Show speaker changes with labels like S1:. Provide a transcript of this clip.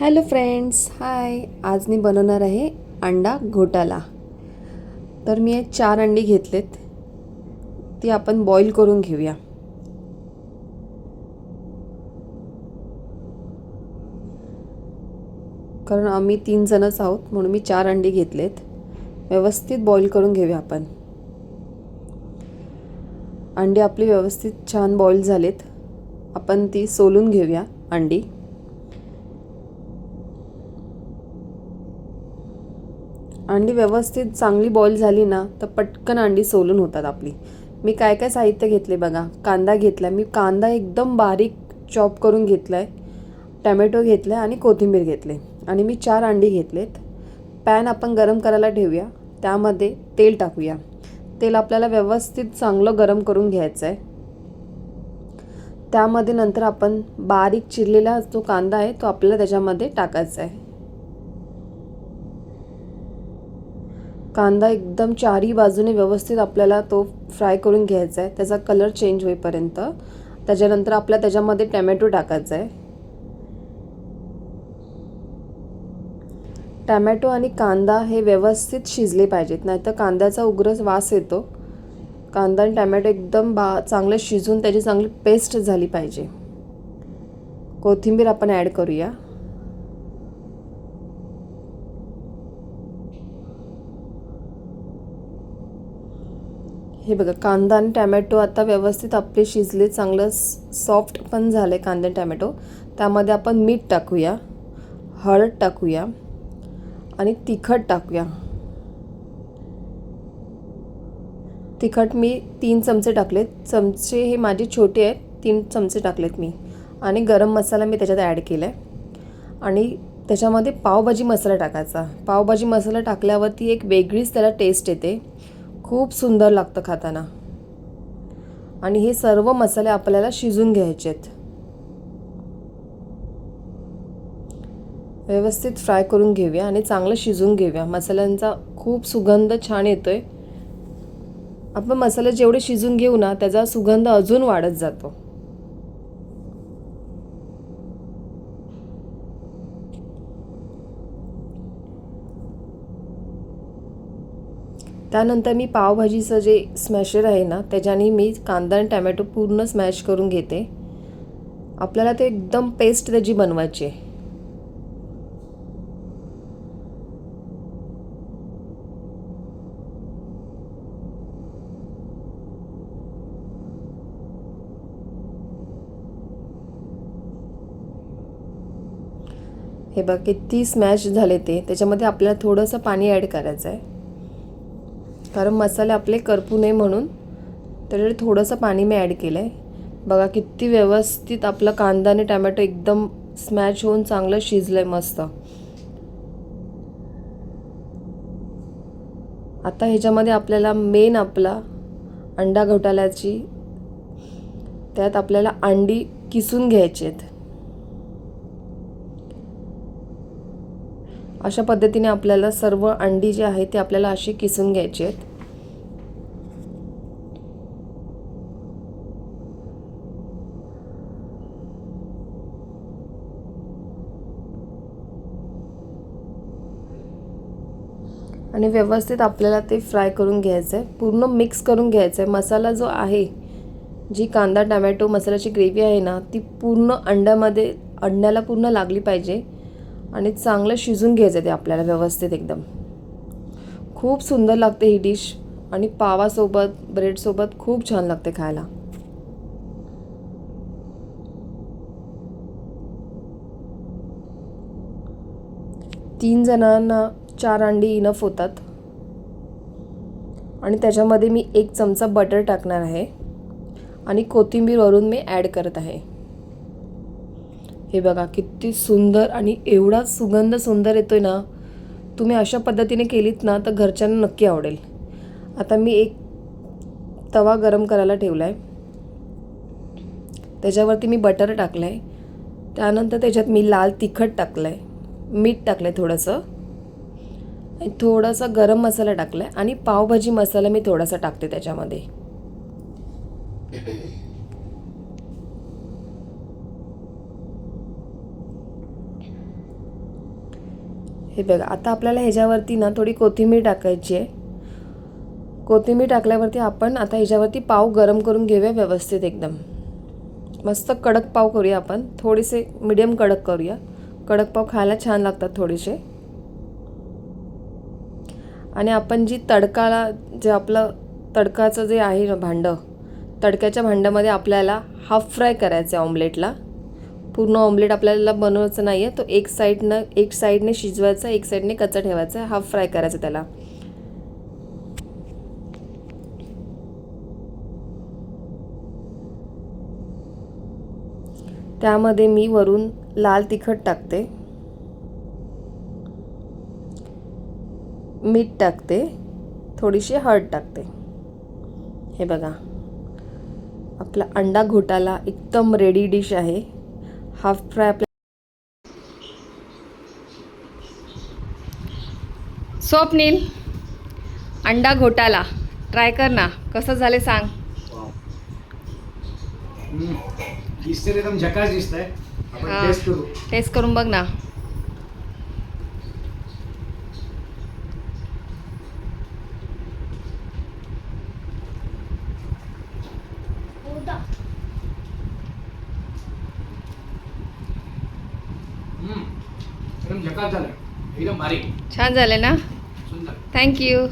S1: Hello friends hi. आज मी बनवणार आहे अंडा घोटाला. तर मी चार अंडी घेतलेत. ती आपण बॉईल करून घेऊया. कारण आम्ही तीन जणच आहोत म्हणून मी चार अंडी घेतलेत. व्यवस्थित बॉईल करून घेऊया आपण. अंडी आपली व्यवस्थित छान बॉईल झालेत. आपण ती सोलून घेऊया अंडी. अंडी व्यवस्थित चांगली बॉईल झाली ना तर पटकन अंडी सोलून होतात आपली. मी काय काय साहित्य घेतले बघा. कांदा घेतला मी कांदा एकदम बारीक चॉप करून घेतला आहे टॅमॅटो घेतला आहे आणि कोथिंबीर घेतले आणि मी चार अंडी घेतलेत. पॅन आपण गरम करायला ठेवूया. त्यामध्ये तेल टाकूया. तेल आपल्याला व्यवस्थित चांगलं गरम करून घ्यायचं आहे त्यामध्ये नंतर आपण बारीक चिरलेला जो कांदा आहे तो आपल्याला त्याच्यामध्ये टाकायचा आहे कांदा एकदम चारही बाजूने व्यवस्थित आपल्याला तो फ्राय करून घ्यायचा आहे. त्याचा कलर चेंज होईपर्यंत. त्याच्यानंतर आपल्या त्याच्यामध्ये टॅमॅटो टाकायचा आहे. टॅमॅटो आणि कांदा हे व्यवस्थित शिजले पाहिजेत. नाहीतर कांद्याचा उग्रच वास येतो. कांदा आणि टॅमॅटो एकदम बा चांगलं शिजून त्याची चांगली पेस्ट झाली पाहिजे. कोथिंबीर आपण ॲड करूया. हे बघा कांदा आणि टॅमॅटो आता व्यवस्थित आपले शिजले चांगलं सॉफ्ट पण झाले कांदा टॅमॅटो. त्यामध्ये आपण मीठ टाकूया हळद टाकूया आणि तिखट टाकूया. तिखट मी तीन चमचे टाकलेत. चमचे हे माझे छोटे आहेत तीन चमचे टाकलेत मी. आणि गरम मसाला मी त्याच्यात ॲड केला आहे आणि त्याच्यामध्ये पावभाजी मसाला टाकायचा. पावभाजी मसाला टाकल्यावरती एक वेगळीच त्याला टेस्ट येते. खूप सुंदर लागतं खाताना. आणि हे सर्व मसाले आपल्याला शिजून घ्यायचे आहेत. व्यवस्थित फ्राय करून घेऊया आणि चांगलं शिजून घेऊया. मसाल्यांचा खूप सुगंध छान येतो आहे आपण मसाले जेवढे शिजून घेऊ ना त्याचा सुगंध अजून वाढत जातो. त्यानंतर मी पावभाजीचं जे स्मॅशर आहे ना त्याच्याने मी कांदा आणि टॅमॅटो पूर्ण स्मॅश करून घेते. आपल्याला ते एकदम पेस्ट त्याची बनवायची आहे. हे बघ किती स्मॅश झाले ते. त्याच्यामध्ये आपल्याला थोडंसं पाणी ॲड करायचं आहे कारण मसाले आपले करपू नये म्हणून. तर थोडंसं पाणी मी ॲड केलं आहे बघा किती व्यवस्थित आपला कांदा आणि टॅमॅटो एकदम स्मॅच होऊन चांगलं शिजलं आहे मस्त. आता ह्याच्यामध्ये आपल्याला मेन आपला अंडा घोटाल्याची त्यात आपल्याला अंडी किसून घ्यायची आहेत अशा पद्धतीने आपल्याला सर्व अंडी जी आहे ती आपल्याला अशी किसून घ्यायची आहेत. आणि व्यवस्थित आपल्याला ते फ्राय करून घ्यायचं आहे पूर्ण मिक्स करून घ्यायचं आहे मसाला जो आहे जी कांदा टमॅटो मसाल्याची ग्रेव्ही आहे ना ती पूर्ण अंड्यामध्ये अंड्याला पूर्ण लागली पाहिजे. आणि चांगलं शिजून घ्यायचं ते आपल्याला व्यवस्थित एकदम. खूप सुंदर लागते ही डिश आणि पावासोबत ब्रेडसोबत खूप छान लागते खायला. तीन जणांना चार अंडी इनफ होतात. आणि त्याच्यामध्ये मी एक चमचा बटर टाकणार आहे. आणि कोथिंबीर वरून मी ॲड करत आहे. हे बघा किती सुंदर आणि एवढा सुगंध सुंदर येतोय ना तुम्ही अशा पद्धतीने केलीत ना तर घरच्यांना नक्की आवडेल. आता मी एक तवा गरम करायला ठेवला आहे त्याच्यावरती मी बटर टाकलं आहे त्यानंतर त्याच्यात मी लाल तिखट टाकलं आहे मीठ टाकलं आहे थोडंसं. आणि थोडासा गरम मसाला टाकला आहे आणि पावभाजी मसाला मी थोडासा टाकते त्याच्यामध्ये. हे बघा आता आपल्याला ह्याच्यावरती ना थोडी कोथिंबीर टाकायची आहे. कोथिंबीर टाकल्यावरती आपण आता ह्याच्यावरती पाव गरम करून घेऊया व्यवस्थित एकदम. मस्त कडक पाव करूया आपण. थोडेसे मिडियम कडक करूया. कडक पाव खायला छान लागतात थोडेसे. आणि आपण जी तडकाला जे आपलं तडकाचं जे आहे ना भांडं तडक्याच्या भांड्यामध्ये आपल्याला हाफ फ्राय करायचं आहे ऑमलेटला पूर्ण ऑमलेट आपल्याला बनवायचं नाही आहे तो एक साईडनं एक साईडने शिजवायचा एक साईडने कच्चा ठेवायचा हाफ फ्राय करायचं त्याला. त्यामध्ये मी वरून लाल तिखट टाकते. मीठ टाकते. थोडीशी हळद टाकते. हे बघा. आपला अंडा घोटाला एकदम रेडी डिश आहे. हाफ फ्राय आपल्या स्वप्नील अंडा घोटाला. ट्राय कर ना. कसं झाले सांग.
S2: दिसते एकदम झकास
S1: हा.
S2: टेस्ट करू.
S1: टेस्ट करून बघ ना. छान झालं ना? थँक्यू